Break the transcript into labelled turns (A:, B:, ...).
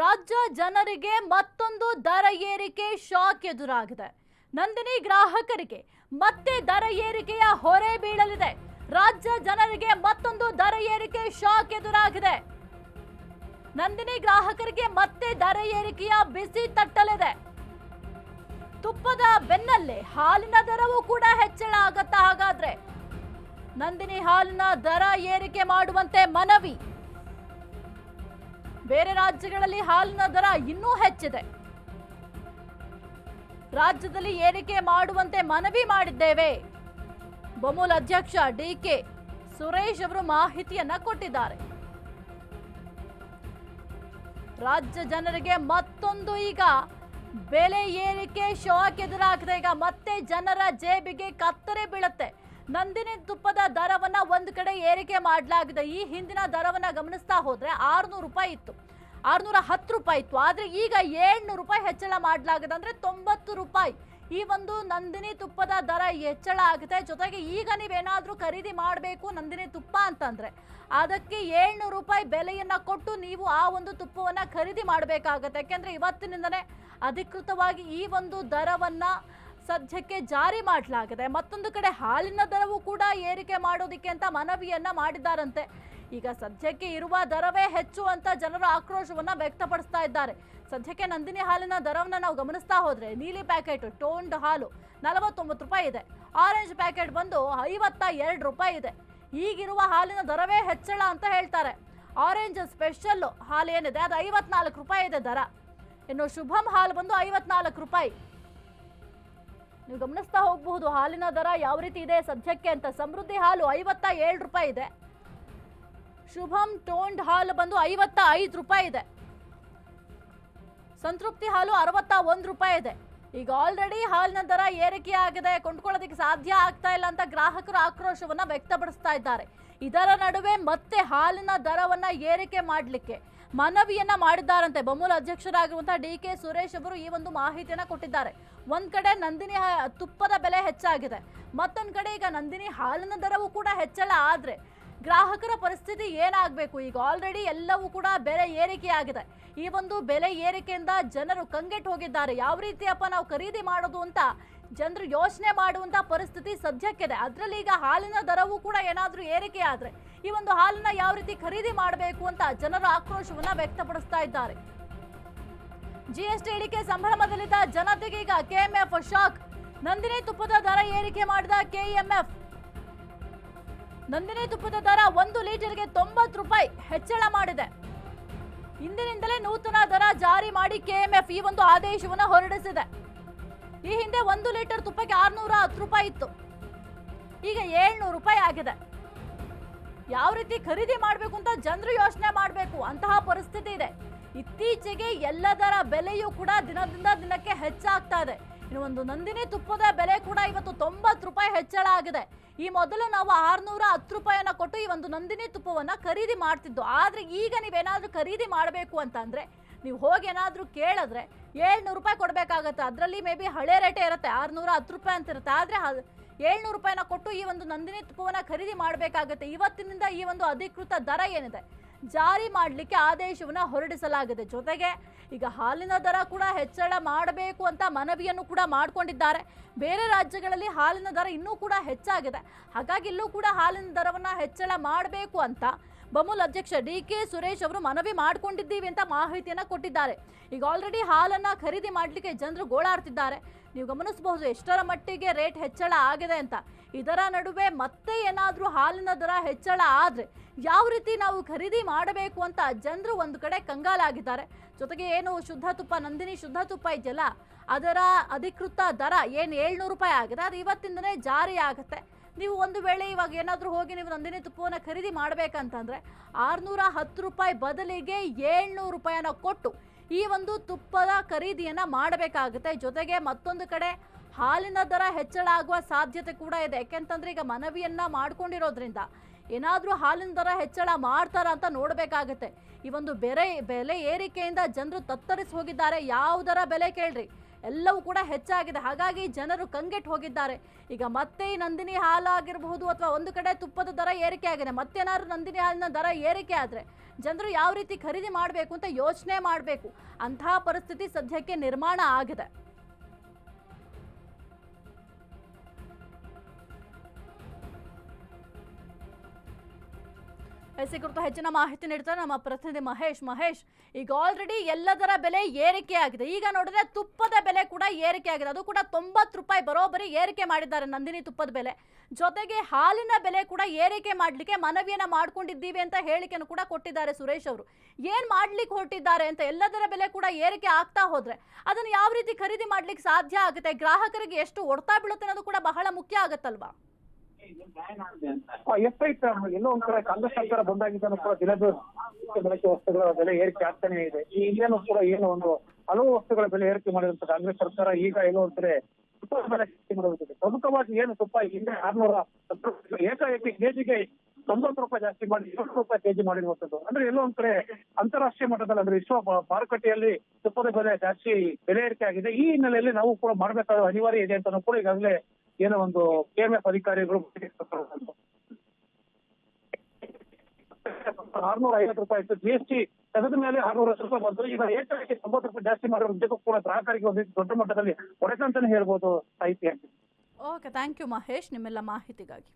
A: ರಾಜ್ಯ ಜನರಿಗೆ ಮತ್ತೊಂದು ದರ ಏರಿಕೆ ಶಾಕ್ ಎದುರಾಗಿದೆ. ನಂದಿನಿ ಗ್ರಾಹಕರಿಗೆ ಮತ್ತೆ ದರ ಏರಿಕೆಯ ಹೊರೆ ಬೀಳಲಿದೆ. ರಾಜ್ಯ ಜನರಿಗೆ ಮತ್ತೊಂದು ದರ ಏರಿಕೆ ಶಾಕ್ ಎದುರಾಗಿದೆ. ನಂದಿನಿ ಗ್ರಾಹಕರಿಗೆ ಮತ್ತೆ ದರ ಏರಿಕೆಯ ಬಿಸಿ ತಟ್ಟಲಿದೆ. ತುಪ್ಪದ ಬೆನ್ನಲ್ಲೇ ಹಾಲಿನ ದರವೂ ಕೂಡ ಹೆಚ್ಚಳ ಆಗತ್ತಾ ಹಾಗಾದ್ರೆ? ನಂದಿನಿ ಹಾಲಿನ ದರ ಏರಿಕೆ ಮಾಡುವಂತೆ ಮನವಿ ಬೇರೆ ರಾಜ್ಯಗಳಲ್ಲಿ ಹಾಲಿನ ದರ ಇನ್ನೂ ಹೆಚ್ಚಿದೆ. ರಾಜ್ಯದಲ್ಲಿ ಏರಿಕೆ ಮಾಡುವಂತೆ ಮನವಿ ಮಾಡಿದ್ದೇವೆ. ಬಮೂಲ್ ಅಧ್ಯಕ್ಷ ಡಿಕೆ ಸುರೇಶ್ ಅವರು ಮಾಹಿತಿಯನ್ನ ಕೊಟ್ಟಿದ್ದಾರೆ. ರಾಜ್ಯ ಜನರಿಗೆ ಮತ್ತೊಂದು ಈಗ ಬೆಲೆ ಏರಿಕೆ ಶಾಕ್ ಎದುರಾಗಿದೆ ಈಗ ಮತ್ತೆ ಜನರ ಜೇಬಿಗೆ ಕತ್ತರೆ ಬೀಳುತ್ತೆ. ನಂದಿನಿ ತುಪ್ಪದ ದರವನ್ನ ಒಂದು ಕಡೆ ಏರಿಕೆ ಮಾಡಲಾಗಿದೆ. ಈ ಹಿಂದಿನ ದರವನ್ನ ಗಮನಿಸ್ತಾ ಹೋದ್ರೆ ಆರುನೂರು ರೂಪಾಯಿ ಇತ್ತು. ಆರ್ನೂರ ಹತ್ತು ರೂಪಾಯಿ ಇತ್ತು. ಆದರೆ ಈಗ ಏಳ್ನೂರು ರೂಪಾಯಿ ಹೆಚ್ಚಳ ಮಾಡಲಾಗಿದೆ ಅಂದ್ರೆ ತೊಂಬತ್ತು ರೂಪಾಯಿ. ಈ ಒಂದು ನಂದಿನಿ ತುಪ್ಪದ ದರ ಹೆಚ್ಚಳ ಆಗುತ್ತೆ. ಜೊತೆಗೆ ಈಗ ನೀವೇನಾದರೂ ಖರೀದಿ ಮಾಡಬೇಕು ನಂದಿನಿ ತುಪ್ಪ ಅಂತಂದ್ರೆ, ಅದಕ್ಕೆ ಏಳ್ನೂರು ರೂಪಾಯಿ ಬೆಲೆಯನ್ನ ಕೊಟ್ಟು ನೀವು ಆ ಒಂದು ತುಪ್ಪವನ್ನ ಖರೀದಿ ಮಾಡಬೇಕಾಗತ್ತೆ. ಯಾಕೆಂದರೆ ಇವತ್ತಿನಿಂದನೇ ಅಧಿಕೃತವಾಗಿ ಈ ಒಂದು ದರವನ್ನ ಸದ್ಯಕ್ಕೆ ಜಾರಿ ಮಾಡಲಾಗಿದೆ. ಮತ್ತೊಂದು ಕಡೆ ಹಾಲಿನ ದರವೂ ಕೂಡ ಏರಿಕೆ ಮಾಡೋದಿಕ್ಕೆ ಅಂತ ಮನವಿಯನ್ನ ಮಾಡಿದ್ದಾರಂತೆ. ಈಗ ಸದ್ಯಕ್ಕೆ ಇರುವ ದರವೇ ಹೆಚ್ಚು ಅಂತ ಜನರು ಆಕ್ರೋಶವನ್ನ ವ್ಯಕ್ತಪಡಿಸ್ತಾ ಇದ್ದಾರೆ. ಸದ್ಯಕ್ಕೆ ನಂದಿನಿ ಹಾಲಿನ ದರವನ್ನ ನಾವು ಗಮನಿಸ್ತಾ ಹೋದ್ರೆ ನೀಲಿ ಪ್ಯಾಕೆಟ್ ಟೋನ್ಡ್ ಹಾಲು ನಲವತ್ತೊಂಬತ್ತು ರೂಪಾಯಿ ಇದೆ. ಆರೆಂಜ್ ಪ್ಯಾಕೆಟ್ ಬಂದು ಐವತ್ತ ಎರಡು ರೂಪಾಯಿ ಇದೆ. ಈಗಿರುವ ಹಾಲಿನ ದರವೇ ಹೆಚ್ಚಳ ಅಂತ ಹೇಳ್ತಾರೆ. ಆರೆಂಜ್ ಸ್ಪೆಷಲ್ ಹಾಲು ಏನಿದೆ? ಅದು ಐವತ್ನಾಲ್ಕು ರೂಪಾಯಿ ಇದೆ ದರ. ಇನ್ನು ಶುಭಂ ಹಾಲು ಬಂದು ಐವತ್ನಾಲ್ಕು ರೂಪಾಯಿ. ನೀವು ಗಮನಿಸ್ತಾ ಹೋಗಬಹುದು ಹಾಲಿನ ದರ ಯಾವ ರೀತಿ ಇದೆ ಸದ್ಯಕ್ಕೆ ಅಂತ. ಸಮೃದ್ಧಿ ಹಾಲು ಐವತ್ತ ಏಳು ರೂಪಾಯಿ ಇದೆ. ಶುಭಂ ಟೋಂಡ್ ಹಾಲು ಬಂದು ಐವತ್ತ ಐದು ರೂಪಾಯಿ ಇದೆ. ಸಂತೃಪ್ತಿ ಹಾಲು ಅರವತ್ತ ಒಂದು ರೂಪಾಯಿ ಇದೆ. ಈಗ ಆಲ್ರೆಡಿ ಹಾಲಿನ ದರ ಏರಿಕೆ ಆಗಿದೆ ಕೊಂಡ್ಕೊಳ್ಳೋದಕ್ಕೆ ಸಾಧ್ಯ ಆಗ್ತಾ ಇಲ್ಲ ಅಂತ ಗ್ರಾಹಕರು ಆಕ್ರೋಶವನ್ನ ವ್ಯಕ್ತಪಡಿಸ್ತಾ ಇದ್ದಾರೆ. ಇದರ ನಡುವೆ ಮತ್ತೆ ಹಾಲಿನ ದರವನ್ನ ಏರಿಕೆ ಮಾಡಲಿಕ್ಕೆ ಮನವಿಯನ್ನ ಮಾಡಿದ್ದಾರಂತೆ. ಬಮೂಲ್ ಅಧ್ಯಕ್ಷರಾಗಿರುವಂತಹ ಡಿ ಕೆ ಸುರೇಶ್ ಅವರು ಈ ಒಂದು ಮಾಹಿತಿಯನ್ನ ಕೊಟ್ಟಿದ್ದಾರೆ. ಒಂದ್ ಕಡೆ ನಂದಿನಿ ತುಪ್ಪದ ಬೆಲೆ ಹೆಚ್ಚಾಗಿದೆ. ಮತ್ತೊಂದ್ ಕಡೆ ಈಗ ನಂದಿನಿ ಹಾಲಿನ ದರವೂ ಕೂಡ ಹೆಚ್ಚಳ ಆದ್ರೆ ಗ್ರಾಹಕರ ಪರಿಸ್ಥಿತಿ ಏನಾಗಬೇಕು? ಈಗ ಆಲ್ರೆಡಿ ಎಲ್ಲವೂ ಕೂಡ ಬೆಲೆ ಏರಿಕೆ ಆಗಿದೆ ಈ ಒಂದು ಬೆಲೆ ಏರಿಕೆಯಿಂದ ಜನರು ಕಂಗೆಟ್ಟು ಹೋಗಿದ್ದಾರೆ. ಯಾವ ರೀತಿಯಪ್ಪ ನಾವು ಖರೀದಿ ಮಾಡೋದು ಅಂತ ಜನರು ಯೋಚನೆ ಮಾಡುವಂತ ಪರಿಸ್ಥಿತಿ ಸದ್ಯಕ್ಕಿದೆ. ಅದರಲ್ಲಿ ಈಗ ಹಾಲಿನ ದರವೂ ಕೂಡ ಏನಾದರೂ ಏರಿಕೆ ಆದರೆ ಈ ಒಂದು ಹಾಲನ್ನ ಯಾವ ರೀತಿ ಖರೀದಿ ಮಾಡಬೇಕು ಅಂತ ಜನರು ಆಕ್ರೋಶವನ್ನ ವ್ಯಕ್ತಪಡಿಸ್ತಾ ಇದ್ದಾರೆ. ಜಿಎಸ್ಟಿ ಇಳಿಕೆ ಸಂಭ್ರಮದಲ್ಲಿದ್ದ ಜನತೆಗೆ ಈಗ ಕೆಎಂಎಫ್ ಶಾಕ್ ನಂದಿನಿ ತುಪ್ಪದ ದರ ಏರಿಕೆ ಮಾಡಿದ ಕೆಎಂಎಫ್ ನಂದಿನಿ ತುಪ್ಪದ ದರ ಒಂದು ಲೀಟರ್ಗೆ ತೊಂಬತ್ತು ರೂಪಾಯಿ ಹೆಚ್ಚಳ ಮಾಡಿದೆ. ಇಂದಿನಿಂದಲೇ ನೂತನ ದರ ಜಾರಿ ಮಾಡಿ ಕೆಎಂಎಫ್ ಈ ಒಂದು ಆದೇಶವನ್ನು ಹೊರಡಿಸಿದೆ. ಈ ಹಿಂದೆ ಒಂದು ಲೀಟರ್ ತುಪ್ಪಕ್ಕೆ ಆರ್ನೂರ ಹತ್ತು ರೂಪಾಯಿ ಇತ್ತು. ಈಗ ಏಳ್ನೂರು ರೂಪಾಯಿ ಆಗಿದೆ. ಯಾವ ರೀತಿ ಖರೀದಿ ಮಾಡಬೇಕು ಅಂತ ಜನರು ಯೋಚನೆ ಮಾಡಬೇಕು, ಅಂತಹ ಪರಿಸ್ಥಿತಿ ಇದೆ. ಇತ್ತೀಚೆಗೆ ಎಲ್ಲದರ ಬೆಲೆಯೂ ಕೂಡ ದಿನದಿಂದ ದಿನಕ್ಕೆ ಹೆಚ್ಚಾಗ್ತಾ ಇದೆ. ಇನ್ನು ಒಂದು ನಂದಿನಿ ತುಪ್ಪದ ಬೆಲೆ ಕೂಡ ಇವತ್ತು ತೊಂಬತ್ತು ರೂಪಾಯಿ ಹೆಚ್ಚಳ ಆಗಿದೆ. ಈ ಮೊದಲು ನಾವು ಆರ್ನೂರ ಹತ್ತು ರೂಪಾಯಿಯನ್ನ ಕೊಟ್ಟು ಈ ಒಂದು ನಂದಿನಿ ತುಪ್ಪವನ್ನ ಖರೀದಿ ಮಾಡ್ತಿದ್ದು. ಆದ್ರೆ ಈಗ ನೀವೇನಾದ್ರೂ ಖರೀದಿ ಮಾಡಬೇಕು ಅಂತಂದ್ರೆ ನೀವು ಹೋಗಿ ಏನಾದ್ರೂ ಕೇಳಿದ್ರೆ ಏಳ್ನೂರು ರೂಪಾಯಿ ಕೊಡಬೇಕಾಗತ್ತೆ. ಅದರಲ್ಲಿ ಮೇ ಬಿ ಹಳೆ ರೇಟೇ ಇರುತ್ತೆ, ಆರ್ನೂರ ಹತ್ತು ರೂಪಾಯಿ ಅಂತ ಇರುತ್ತೆ. ಆದರೆ ಏಳ್ನೂರು ರೂಪಾಯಿನ ಕೊಟ್ಟು ಈ ಒಂದು ನಂದಿನಿ ತುಪ್ಪವನ್ನ ಖರೀದಿ ಮಾಡಬೇಕಾಗತ್ತೆ. ಇವತ್ತಿನಿಂದ ಈ ಒಂದು ಅಧಿಕೃತ ದರ ಏನಿದೆ? ಜಾರಿ ಮಾಡಲಿಕ್ಕೆ ಆದೇಶವನ್ನು ಹೊರಡಿಸಲಾಗಿದೆ. ಜೊತೆಗೆ ಈಗ ಹಾಲಿನ ದರ ಕೂಡ ಹೆಚ್ಚಳ ಮಾಡಬೇಕು ಅಂತ ಮನವಿಯನ್ನು ಕೂಡ ಮಾಡಿಕೊಂಡಿದ್ದಾರೆ. ಬೇರೆ ರಾಜ್ಯಗಳಲ್ಲಿ ಹಾಲಿನ ದರ ಇನ್ನೂ ಕೂಡ ಹೆಚ್ಚಾಗಿದೆ. ಹಾಗಾಗಿ ಇಲ್ಲೂ ಕೂಡ ಹಾಲಿನ ದರವನ್ನ ಹೆಚ್ಚಳ ಮಾಡಬೇಕು ಅಂತ ಬಮೂಲ್ ಅಧ್ಯಕ್ಷ ಡಿ ಕೆ ಸುರೇಶ್ ಅವರು ಮನವಿ ಮಾಡ್ಕೊಂಡಿದ್ದೀವಿ ಅಂತ ಮಾಹಿತಿಯನ್ನು ಕೊಟ್ಟಿದ್ದಾರೆ. ಈಗ ಆಲ್ರೆಡಿ ಹಾಲನ್ನ ಖರೀದಿ ಮಾಡಲಿಕ್ಕೆ ಜನರು ಗೋಳಾಡ್ತಿದ್ದಾರೆ. ನೀವು ಗಮನಿಸಬಹುದು, ಎಷ್ಟರ ಮಟ್ಟಿಗೆ ರೇಟ್ ಹೆಚ್ಚಳ ಆಗಿದೆ ಅಂತ. ಇದರ ನಡುವೆ ಮತ್ತೆ ಏನಾದರೂ ಹಾಲಿನ ದರ ಹೆಚ್ಚಳ ಆದರೆ ಯಾವ ರೀತಿ ನಾವು ಖರೀದಿ ಮಾಡಬೇಕು ಅಂತ ಜನರು ಒಂದು ಕಡೆ ಕಂಗಾಲಾಗಿದ್ದಾರೆ. ಜೊತೆಗೆ ಏನು ಶುದ್ಧ ತುಪ್ಪ, ನಂದಿನಿ ಶುದ್ಧ ತುಪ್ಪ ಇದೆಯಲ್ಲ, ಅದರ ಅಧಿಕೃತ ದರ ಏನು ಏಳ್ನೂರು ರೂಪಾಯಿ ಆಗಿದೆ. ಅದು ಇವತ್ತಿಂದನೇ ಜಾರಿ ಆಗುತ್ತೆ. ನೀವು ಒಂದು ವೇಳೆ ಇವಾಗ ಏನಾದರೂ ಹೋಗಿ ನೀವು ನಂದಿನಿ ತುಪ್ಪವನ್ನು ಖರೀದಿ ಮಾಡಬೇಕಂತಂದರೆ ಆರುನೂರ ಹತ್ತು ರೂಪಾಯಿ ಬದಲಿಗೆ ಏಳ್ನೂರು ರೂಪಾಯಿನ ಕೊಟ್ಟು ಈ ಒಂದು ತುಪ್ಪದ ಖರೀದಿಯನ್ನು ಮಾಡಬೇಕಾಗುತ್ತೆ. ಜೊತೆಗೆ ಮತ್ತೊಂದು ಕಡೆ ಹಾಲಿನ ದರ ಹೆಚ್ಚಳ ಆಗುವ ಸಾಧ್ಯತೆ ಕೂಡ ಇದೆ. ಯಾಕೆಂತಂದ್ರೆ ಈಗ ಮನವಿಯನ್ನು ಮಾಡ್ಕೊಂಡಿರೋದ್ರಿಂದ ಏನಾದರೂ ಹಾಲಿನ ದರ ಹೆಚ್ಚಳ ಮಾಡ್ತಾರ ಅಂತ ನೋಡಬೇಕಾಗತ್ತೆ. ಈ ಒಂದು ಬೆರೆ, ಬೆಲೆ ಏರಿಕೆಯಿಂದ ಜನರು ತತ್ತರಿಸಿ ಹೋಗಿದ್ದಾರೆ. ಯಾವುದರ ಬೆಲೆ ಕೇಳ್ರಿ. ಎಲ್ಲವೂ ಕೂಡ ಹೆಚ್ಚಾಗಿದೆ. ಹಾಗಾಗಿ ಜನರು ಕಂಗೆಟ್ಟು ಹೋಗಿದ್ದಾರೆ. ಈಗ ಮತ್ತೆ ಈ ನಂದಿನಿ ಹಾಲಾಗಿರಬಹುದು ಅಥವಾ ಒಂದು ಕಡೆ ತುಪ್ಪದ ದರ ಏರಿಕೆ ಆಗಿದೆ. ಮತ್ತೇನಾದ್ರು ನಂದಿನಿ ಹಾಲಿನ ದರ ಏರಿಕೆ ಆದರೆ ಜನರು ಯಾವ ರೀತಿ ಖರೀದಿ ಮಾಡಬೇಕು ಅಂತ ಯೋಚನೆ ಮಾಡಬೇಕು. ಅಂತಹ ಪರಿಸ್ಥಿತಿ ಸದ್ಯಕ್ಕೆ ನಿರ್ಮಾಣ ಆಗಿದೆ. ಎಸಿ ಕುರಿತು ಹೆಚ್ಚಿನ ಮಾಹಿತಿ ನೀಡ್ತಾರೆ ನಮ್ಮ ಪ್ರತಿನಿಧಿ ಮಹೇಶ್. ಮಹೇಶ್, ಈಗ ಆಲ್ರೆಡಿ ಎಲ್ಲದರ ಬೆಲೆ ಏರಿಕೆ ಆಗಿದೆ. ಈಗ ನೋಡಿದ್ರೆ ತುಪ್ಪದ ಬೆಲೆ ಕೂಡ ಏರಿಕೆ ಆಗಿದೆ. ಅದು ಕೂಡ ತೊಂಬತ್ತು ರೂಪಾಯಿ ಬರೋಬ್ಬರಿ ಏರಿಕೆ ಮಾಡಿದ್ದಾರೆ ನಂದಿನಿ ತುಪ್ಪದ ಬೆಲೆ. ಜೊತೆಗೆ ಹಾಲಿನ ಬೆಲೆ ಕೂಡ ಏರಿಕೆ ಮಾಡಲಿಕ್ಕೆ ಮನವಿಯನ್ನ ಮಾಡ್ಕೊಂಡಿದ್ದೀವಿ ಅಂತ ಹೇಳಿಕೆಯನ್ನು ಕೂಡ ಕೊಟ್ಟಿದ್ದಾರೆ ಸುರೇಶ್ ಅವರು. ಏನ್ ಮಾಡ್ಲಿಕ್ಕೆ ಹೊರಟಿದ್ದಾರೆ ಅಂತ ಎಲ್ಲದರ ಬೆಲೆ ಕೂಡ ಏರಿಕೆ ಆಗ್ತಾ ಹೋದ್ರೆ ಅದನ್ನು ಯಾವ ರೀತಿ ಖರೀದಿ ಮಾಡ್ಲಿಕ್ಕೆ ಸಾಧ್ಯ ಆಗುತ್ತೆ? ಗ್ರಾಹಕರಿಗೆ ಎಷ್ಟು ಹೊಡ್ತಾ ಬೀಳುತ್ತೆ ಅನ್ನೋದು ಕೂಡ ಬಹಳ ಮುಖ್ಯ ಆಗತ್ತಲ್ವಾ?
B: ಎಸ್ ಇನ್ನೂ ಒಂದ್ ಕಡೆ ಕಾಂಗ್ರೆಸ್ ಸರ್ಕಾರ ಬಂದಾಗಿದ್ದಾನು ಕೂಡ ದಿನದ ಬಳಕೆ ವಸ್ತುಗಳ ಬೆಲೆ ಏರಿಕೆ ಆಗ್ತಾನೆ ಇದೆ. ಈ ಹಿಂದೇನು ಕೂಡ ಏನು ಒಂದು ಹಲವು ವಸ್ತುಗಳ ಬೆಲೆ ಏರಿಕೆ ಮಾಡಿದಂತ ಕಾಂಗ್ರೆಸ್ ಸರ್ಕಾರ ಈಗ ಏನು ಅಂದ್ರೆ ಪ್ರಮುಖವಾಗಿ ಏನು ತುಪ್ಪ? ಹಿಂದೆ ಆರ್ನೂರ ಏಕಾಏಕಿ ಕೆಜಿಗೆ ತೊಂಬತ್ತು ರೂಪಾಯಿ ಜಾಸ್ತಿ ಮಾಡಿ, ಇಪ್ಪತ್ತು ರೂಪಾಯಿ ಕೆಜಿ ಮಾಡಿರುವಂತದ್ದು. ಅಂದ್ರೆ ಎಲ್ಲೋ ಒಂದ್ ಕಡೆ ಅಂತಾರಾಷ್ಟ್ರೀಯ ಮಟ್ಟದಲ್ಲಿ, ಅಂದ್ರೆ ವಿಶ್ವ ಮಾರುಕಟ್ಟೆಯಲ್ಲಿ ತುಪ್ಪದ ಬೆಲೆ ಜಾಸ್ತಿ ಬೆಲೆ ಏರಿಕೆ ಆಗಿದೆ. ಈ ಹಿನ್ನೆಲೆಯಲ್ಲಿ ನಾವು ಕೂಡ ಮಾಡಬೇಕಾದ ಅನಿವಾರ್ಯ ಇದೆ ಅಂತ ಕೂಡ ಈಗಾಗಲೇ ಏನೋ ಒಂದು ಕೆಎಂಎಫ್ ಅಧಿಕಾರಿಗಳು ಆರ್ನೂರ ಐವತ್ತು ರೂಪಾಯಿ ಇತ್ತು. ಜಿ ಎಸ್ ಟಿ ತೆಗೆದ ಮೇಲೆ ಆರ್ನೂರ ರೂಪಾಯಿ ಬಂತು. ಈಗ ಏಕಾಏಕಿ ತೊಂಬತ್ತು ರೂಪಾಯಿ ಜಾಸ್ತಿ ಮಾಡಿರೋ ಉದ್ಯೋಗ ಕೂಡ ಗ್ರಾಹಕರಿಗೆ ಒಂದು ದೊಡ್ಡ ಮಟ್ಟದಲ್ಲಿ ಹೊಡೆತ ಅಂತಾನೆ ಹೇಳ್ಬೋದು ಸಾಹಿತ್ಯ
A: ಓಕೆ ಥ್ಯಾಂಕ್ ಯು ಮಹೇಶ್, ನಿಮ್ಮೆಲ್ಲ ಮಾಹಿತಿಗಾಗಿ.